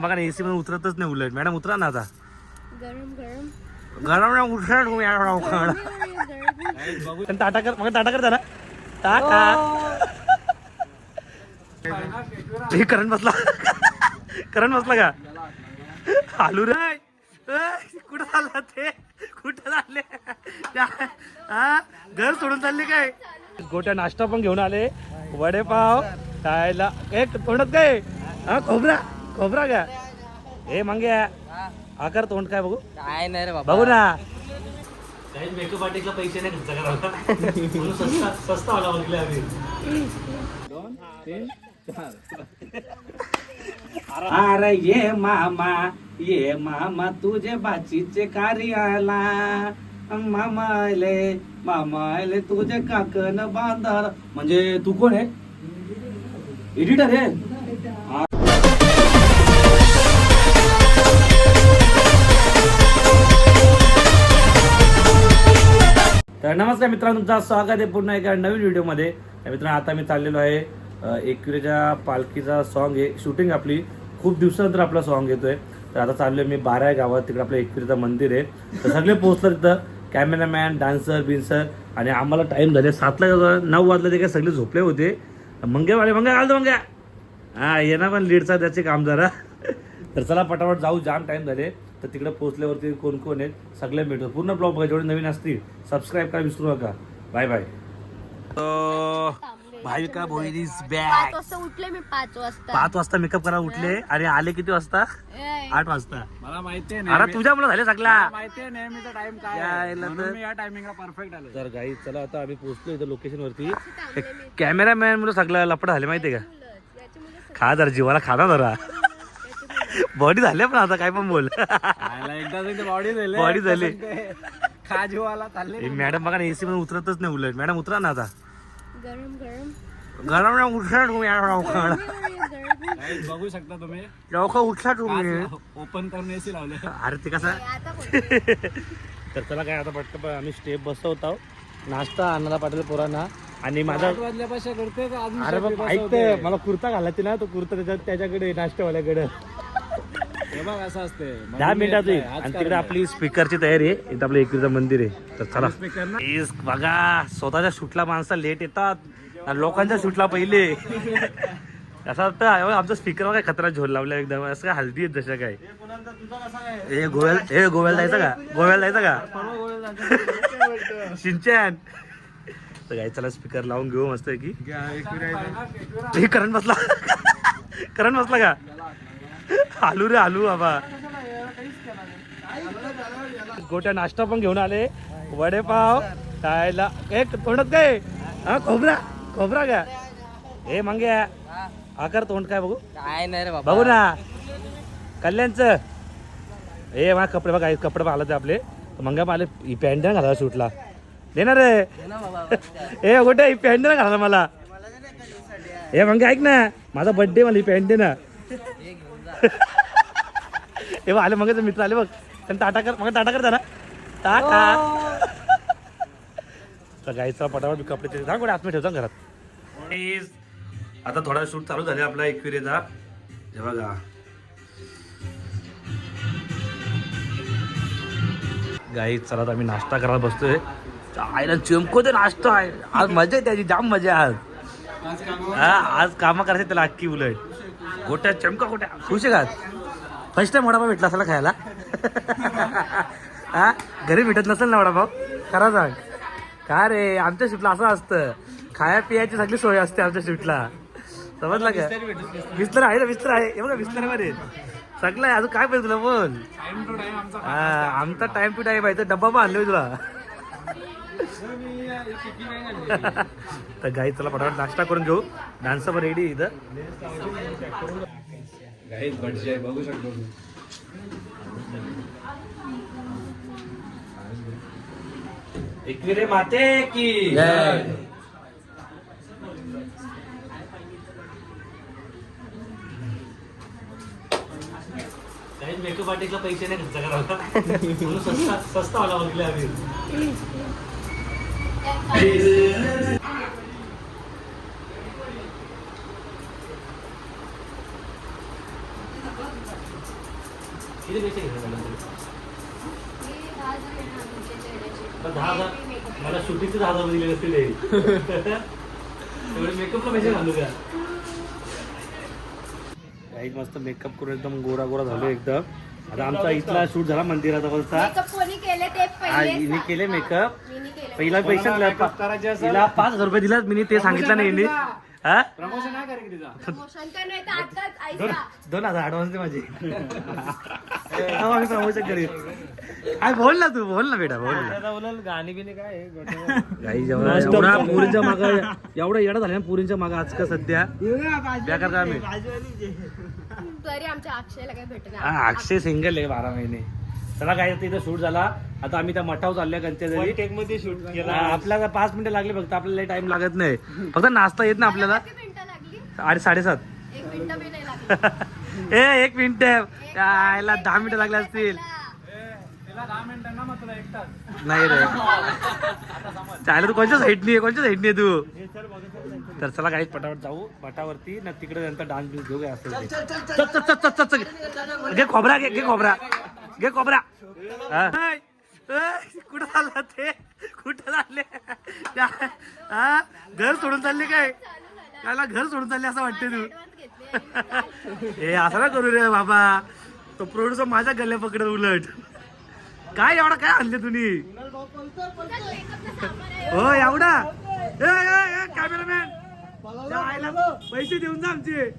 बघा ना एसी मध्ये उतरतच नाही उलट. मॅडम उतरा ना आता. गरम गरम. गरम ना उठा तुम्ही पण टाटा कर मग टाटा करता ना. टाटा. हे करंट बसला. करंट बसला का? आलू रे. कुठं चालला ते? कुठं चालले? हा? घर सोडून चालले काय? गोट्या नाश्ता पण घेऊन आले. वडेपाव खायला. एक तोंडात काय? हा खोबरा. खोबरा का हे मांगे आकार तोंड काय बघू काय नाही रे बाबा बघू ना काही मेकअप आर्टिस्टला पैसे नाही खर्च करावा सस्ता सस्ता वाला बघले आम्ही अरे ये मामा ये मामा तुझे बाचीचे कार्याला मामा आले मामा आले तुझे काकन बांधार म्हणजे तू कोण आहे एडिटर आहे तर नमस्कार मित्रांनो तुमचं स्वागत आहे. पुन्हा एका नवीन व्हिडिओमध्ये. मित्रांनो आता मी चाललेलो आहे अ, एकविरेच्या पालखीचा सॉन्ग आहे. शूटिंग आपली खूप दिवसानंतर आपला सॉन्ग येतोय. तर आता चाललोय मी बारा गावात तिकडे आपलं एकविरेचं मंदिर आहे. तर सगळे पोहोचलं तिथं. कॅमेरामॅन डान्सर बिन्सर आणि आम्हाला टाईम झाले सातला नऊ वाजले ते काय सगळे झोपले होते. मंग्यावाले मंग्या घालतो मंग्या. हा ये ना पण लीडचा त्याचे काम जरा. तर चला पटापट जाऊ जाम टाईम झाले. तर तिकडे पोहोचल्यावरती कोण कोण आहेत? सगळे भेटतो पूर्ण ब्लॉग बघा जेवढे नवीन असतील सबस्क्राईब करा विसरू नका. बाय बाय भाविका भोईरीज पाच बॅग वाजता उठले मी पाच वाजता. पाच वाजता मेकअप करा उठले. आणि आले किती वाजता? आठ वाजता. मला माहितीये अरे तुझ्या मुलं झाले सगळा माहितीये नेहमीचा टाइम काय यायला आहे. म्हणून तर- मी या टायमिंगला परफेक्ट आलो तर गाई चला आता आम्ही पोहोचलो इथं लोकेशन वरती. कॅमेरामॅन मुलं सगळं लपड झाले माहितीये का? खा जरा जीवाला खा ना जरा. बॉडी झाली पण आता काय पण बोल. एकदा बॉडी झाली. Body झाली. खाजीवाला चालले हे मॅडम बघा ना एसी मध्ये उतरतच नाही उलट. मॅडम उतरा ना आता. गरम गरम. गरम ना उठा तुम्ही बघू शकता तुम्ही. लवकर उठला तुम्ही. ओपन करून एसी लावले. अरे ते कसं? तर चला काय आता पटकन आम्ही स्टेप बसवत आहोत. नाश्ता आणायला पाठवलं पोरांना. आणि माझा अरे शेवटी बाबा बसवते? ऐकते मला कुर्ता घालायची ना तो कुर्ता त्याच्या त्याच्याकडे नाश्त्यावाल्याकडे हे बघ असं असते दहा मिनिटात येईल आणि तिकडे आपली स्पीकरची तयारी आहे. इथं आपलं एकविरचं मंदिर आहे. तर चला. प्लीज बघा स्वतःच्या शूटला माणसं लेट येतात. आणि लोकांच्या शूटला पहिले. असं वाटतं आमचा स्पीकर काय खतरा झोल लावला एकदम. असं काय हल्दी आहेत जशा काय. हे गोव्याला हे गोव्याला जायचं का? गोव्याला जायचं का? सिंचन तर काय चला स्पीकर लावून घेऊ. मस्त की. हे करंट बसला. करंट बसला का? आलू रे आलू बाबा. गोट्या नाश्ता पण घेऊन आले. वडेपाव खायला. एक तोंडात काय? हा खोबरा खोबरा का हे मांगे आकार तोंड काय बघू? काय नाही रे बाबा. बघू ना. कल्याणचं. हे मा कपडे बघा हे कपडे आले ते आपले मंगा मला ही पॅन्ट नाही घाला शूटला देणार रे. ए गोटे ही पॅन्ट घाला मला. हे मंगे ऐक ना. माझा बर्थडे मला ही पॅन्ट दे ना. हे बघ आले मग मित्र आले बघ. त्यांनी टाटा कर मग टाटा करता ना? टाटा. तर गाईचा पटापट कपडे ते सांग आतमध्ये ठेवता घरात. आता थोडा शूट चालू झाले आपला एकविरेचा. हे बघा. गाई चला आम्ही नाश्ता करायला बसतोय. आईला चमको ते नाश्ता आहे. आज मजा आहे त्याची जाम मजा आहे आज. हा आज कामं करायचे त्याला अख्खी उलट. गोट्या चमका गोट्या. खुश आहे का? फर्स्ट टाइम वडापाव भेटला असाला खायला? हा? घरी भेटत नसेल ना वडापाव? खरा सांग. का रे? आमच्या शिफ्टला असं असतं. खाया पियाची सगळी सोय असते आमच्या शिफ्टला समजलं का? विस्तर आहे ना विस्तर आहे. हे बघा विस्तरमध्ये सगळं आहे. अजून काय पाहिजे तुला बोल? आमचा टाइम टू टाइम आहे. तर डब्बा पण आणले तुला. तर गाई चला पटापट नाश्ता करून घेऊ. डान्स पण रेडी इथं. गाईच भटजी आहे बघू शकतो. एकविरे माते की. मेकअप आर्टिस्टला पैसे नाही खर्च करावा सस्ता सस्ता वाला बघले आम्ही. किती पैसे दहा हजार मला शूटिंगचे दहा हजार दिले असतील हे. एवढे मेकअपला पैसे घालू का? काही मस्त मेकअप करून एकदम गोरा गोरा झालो एकदम. आता आमचा इथला शूट झाला कोणी केले ते पहिले हिने सांग. केले मेकअप मीनी केले. पहिला पैसे दिला तिला पाच हजार रुपये दिला मी ते सांगितलं नाही हिने. हा? प्रमोशन नाही करे की तिचा प्रमोशन का नाही तर आताच दोन हजार ऍडव्हान्स दे माझे. प्रमोशन करेल काय बोल ना तू बोल ना बेटा बोल ना. गाणी बिणी काय? काही जेवढा एवढा पुरींच्या माग एवढा येडा झाला ना पुरींच्या माग आज का सध्या बेकार काम आहे. तरी आमच्या अक्षयला काय भेटणार. हा अक्षय सिंगल आहे बारा महिने. चला काय तिथं शूट झाला. आता आम्ही त्या मठावर चाललोय कंच्या जरी टेकमध्ये शूट केला. आपल्याला पाच मिनिटं लागले फक्त आपल्याला टाइम लागत नाही. फक्त नाश्ता येत ना आपल्याला. किती मिनिटं लागली? आणि साडेसात. नाही ए एक मिनिट. यायला दहा मिनिटं लागले असतील. नाही रे. चायला तू कोणत्या साईडनी आहे? कोणत्या साईडनी आहे तू? तर चला काही पटापट जाऊ. पटावरती ना तिकडे नंतर डान्स बिन्स घेऊ काय असेल ते. चल, चल, चल, चल, चल, चल. घे खोबरा घे घे खोबरा. घे खोबरा. कुठं चालला ते? कुठं चालले? हा? घर सोडून चालले काय? त्याला घर सोडून चालले असं वाटते तू. हे असं ना करू रे बाबा. तो प्रोड्युसर माझ्या गल्ल्या पकडत उलट. काय एवढा काय आणले तुम्ही? हो एवढा? कॅमेरामॅन पैसे देऊन जा आमचे.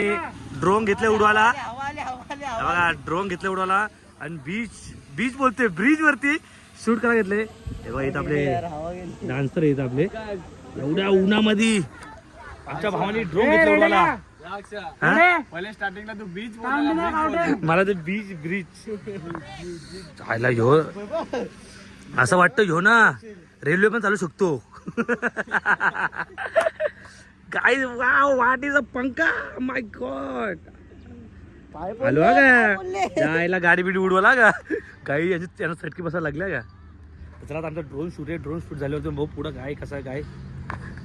ड्रोन घेतले उडवाला बघा ड्रोन घेतले उडवाला आणि बीच बीच बोलते ब्रिज वरती शूट करायला घेतले हे बघा इथं आपले डान्सर येत आपले. एवढ्या उन्हामध्ये आमच्या भावाने ड्रोन घेतले उडवाला? पहिले स्टार्टिंगला तू बीच मला ते बीच ब्रिज जायला ह्यो असं वाटतं ह्यो ना. रेल्वे पण चालू शकतो. काय वाव वाट इज अ पंखा माय गॉड हा का? जायला गाडी बिडी उडवला का काही याची त्यांना चटकी बसायला लागल्या का? चला आता आमचा ड्रोन शूट आहे. ड्रोन शूट झाले होते. भाऊ पुढं काय कसं काय.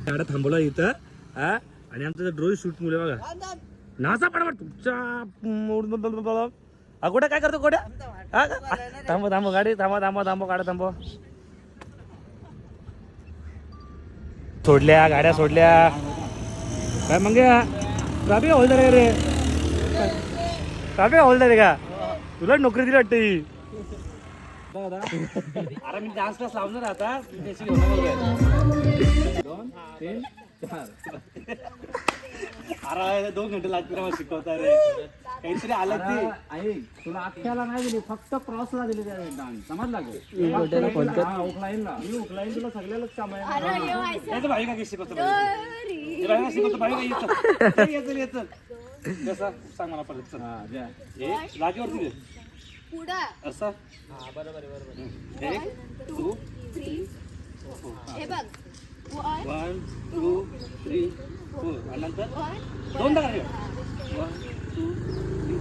गाड्या थांबवला इथं हा. आणि आमचं ड्रोन शूट मुले बघा. नासा पडापड तुमच्या हा गोड्या काय करतो गोड्या हा का? थांबव थांबव गाडी थांबा थांबा थांबव गाड्या थांबव. सोडल्या गाड्या सोडल्या. काय मग ट्राफिक होल्डर आहे रे. ट्राफिक होल्डर आहे का? तुला नोकरी दिली वाटते ही. अरे मी डान्स क्लास लावणार आता. त्याची दोन तीन चार. अरे दोन घंटे लागतील मला शिकवता रे. काहीतरी आलं ते आई तुला अख्ख्याला नाही दिली फक्त क्रॉसला दिली त्या डान्स समजला उकलाईन तुला सगळ्यालाच काम आहे भाई का शिकवतो. का सांग मला परत चल. हे जागेवरती दे. पुढं असं एक टू थ्री हे बघ one one two three four आणि नंतर वन दोनदा वन टू थ्री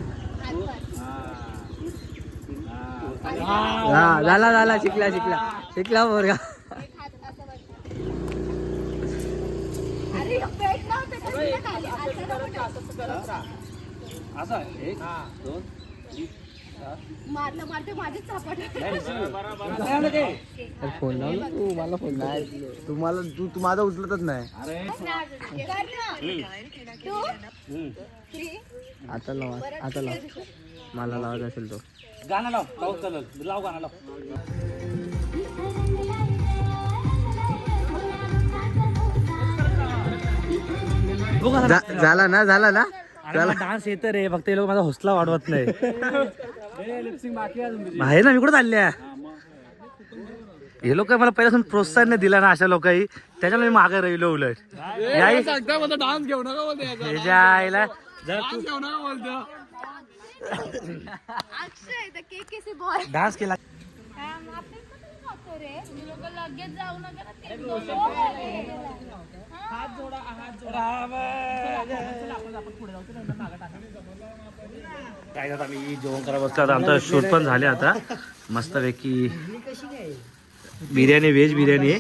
हा झाला झाला शिकला शिकला शिकला पोरगा एक हात असं वर. अरे यो पेट लावते का तुला खाली? असं एक दोन तीन मारलं मारते माझेच? फोन लावला तू मला फोन नाही तुम्हाला तू तू माझा उचलतच नाही. आता लाव आता लाव. मला लावत असेल तो. गाणं लाव लाव चालेल लाव. झाला ना झाला ना? डान्स येतं रे फक्त हे लोक माझा हौसला वाढवत नाही. हे लिपसिंग बाकी आहे ना मी कुठं चालल्या हे लोक मला पहिल्यापासून प्रोत्साहन नाही दिला ना अशा लोकही. त्याच्यामुळे मी मागे राहिलो उलट. डान्स घेऊ नका बोलते ह्याच्या आईला जर तू घेऊ नका बोलतो. अक्षय द केक कैसे बॉय डान्स केला. रे. लगेच जाऊ नका काय आता आम्ही जेवण करायला बसलो आता आमचं शूट पण झाले आता. मस्तपैकी बिर्याणी व्हेज बिर्याणी.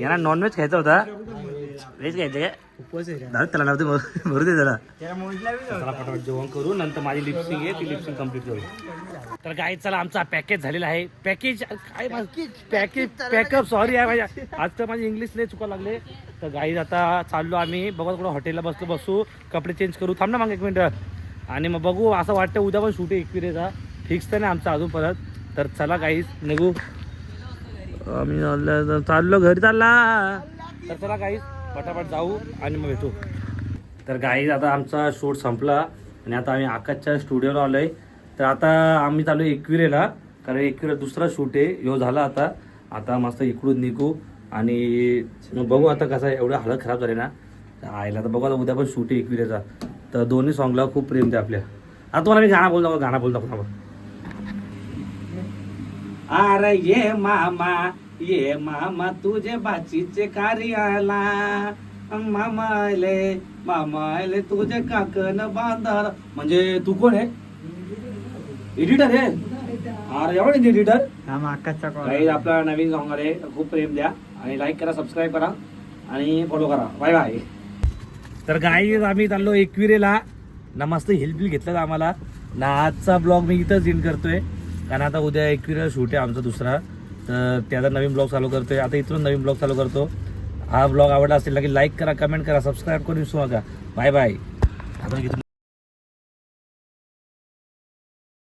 यांना नॉनव्हेज खायचा होता. व्हेज घ्यायचं काय उपवास आहे त्याला नव्हते भरू दे त्याला चला पटापट जेवण करू नंतर माझी लिपसिंग आहे ती लिपसिंग कंप्लीट करू. तर गाई चला आमचा पॅकेज झालेला आहे. पॅकेज काय पॅकेज पॅकअप सॉरी आहे माझ्या. आज तर माझी इंग्लिश लय चुका लागले. तर गाई आता चाललो आम्ही. बघा कुठं हॉटेलला बसलो बसू. कपडे चेंज करू. थांब ना मग एक मिनिट आणि मग बघू असं वाटतं उद्या पण शूट आहे एकविरेचा फिक्स तर नाही आमचा अजून परत. तर चला गाईस निघू. आम्ही चाललो चाललो घरी चालला. तर चला गाईस पटापट जाऊ आणि मग भेटू तर गाईज आता आमचा शूट संपला आणि आता आम्ही आकाशच्या स्टुडिओला आहे तर आता आम्ही चालू एकविरेला कारण एकविरा दुसरा शूट आहे. ह्यो झाला आता. आता मस्त इकडून निघू आणि मग बघू आता कसं आहे. एवढं हळद खराब झाले ना. आईला तर बघू आता उद्या पण शूट आहे एकविरेचा. तर दोन्ही सॉंगला खूप प्रेम ते आपल्या. आता तुम्हाला मी गाणं बोल दाखव गाणं बोल दाखव अरे ये मामा ये मामा तुझे बाचीचे कार्याला मामाले मामाले तुझे काकन बांधार। म्हणजे तू कोण आहे? एडिटर आहे? अरे एवढे एडिटर हा आकाशचा काही आपला नवीन सॉंग आहे खूप प्रेम द्या. आणि लाईक करा सबस्क्राईब करा. आणि फॉलो करा. बाय बाय तर गाई आम्ही चाललो एकविरेला. ना मस्त हेल्प बिल घेतलं आम्हाला? ना आजचा ब्लॉग मी इथंच इन करतोय. कारण आता उद्या एकविरेला शूट आहे आमचा दुसरा. तर त्याचा नवीन ब्लॉग चालू करतोय. आता इथून नवीन ब्लॉग चालू करतो. हा ब्लॉग आवडला असेल की लाईक करा कमेंट करा सबस्क्राईब करून विसरू नका. बाय बाय आता इथून